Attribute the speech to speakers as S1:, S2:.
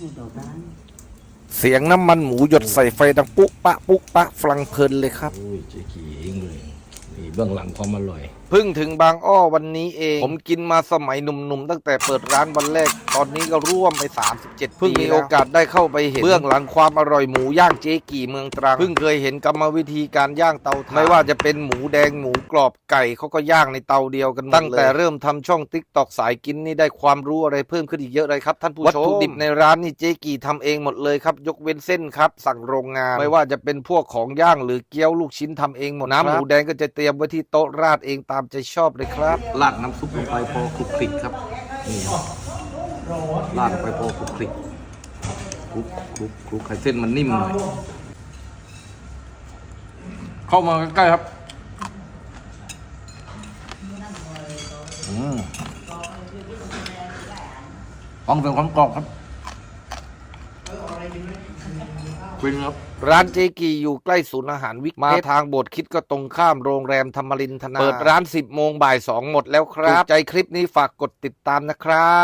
S1: นี่ต่อได้
S2: เสียงน้ำมันหมูหยดใส่ไฟดังปุ๊ปะปุ๊ปะฟังเพลินเลยครับ
S3: โอ้ยเจ๊กี่เองเลย นี่เบื้องหลังความอร่อย
S2: เพิ่งถึงบางอ้อวันนี้เอง ผมกินมาสมัยหนุ่มๆ ตั้งแต่เปิดร้านวันแรก ตอนนี้ก็ร่วมไป 37 เพิ่งมีโอกาสได้เข้าไปเห็นเบื้องหลังความอร่อยหมูย่างเจ๊กี่เมืองตรัง เพิ่งเคยเห็นกรรมวิธีการย่างเตาถ่านไม่ว่าจะเป็นหมูแดงหมูกรอบไก่เขาก็ย่างในเตาเดียวกันหมดตั้งแต่เริ่มทำช่องติ๊กตอกสายกินนี่ได้ความรู้อะไรเพิ่มขึ้นอีกเยอะเลยครับท่านผู้ชมวัตถุดิบในร้านนี่เจ๊กี่ทำเองหมดเลยครับ ยกเว้นเส้นครับ สั่งโรงงาน ไม่ว่าจะเป็นพวกของย่างหรือเกี๊ยวลูกชิ้นทำเองหมดน้ำหมูแดงก็จะตรียมไว้ที่โต๊ะราดเองตามใจชอบเลยครับ ราดน้ำซุปลงไปพอคลุกคลิกครับนี่ครับราดลงไปพอคลุกคลิกคลุกคลุกคลุกให้เส้นมันนิ่มหน่อยเข้ามาใกล้ๆครับอืมฟังเสียงความกรอบครับ ฟินครับ ร้านเจกีอยู่ใกล้ศูนย์อาหารวิกมาทางโบสถ์คิดก็ตรงข้ามโรงแรมธรรมรินทนา เปิดร้าน 10 โมงบ่าย 2 หมดแล้วครับถูกใจคลิปนี้ฝากกดติดตามนะครับ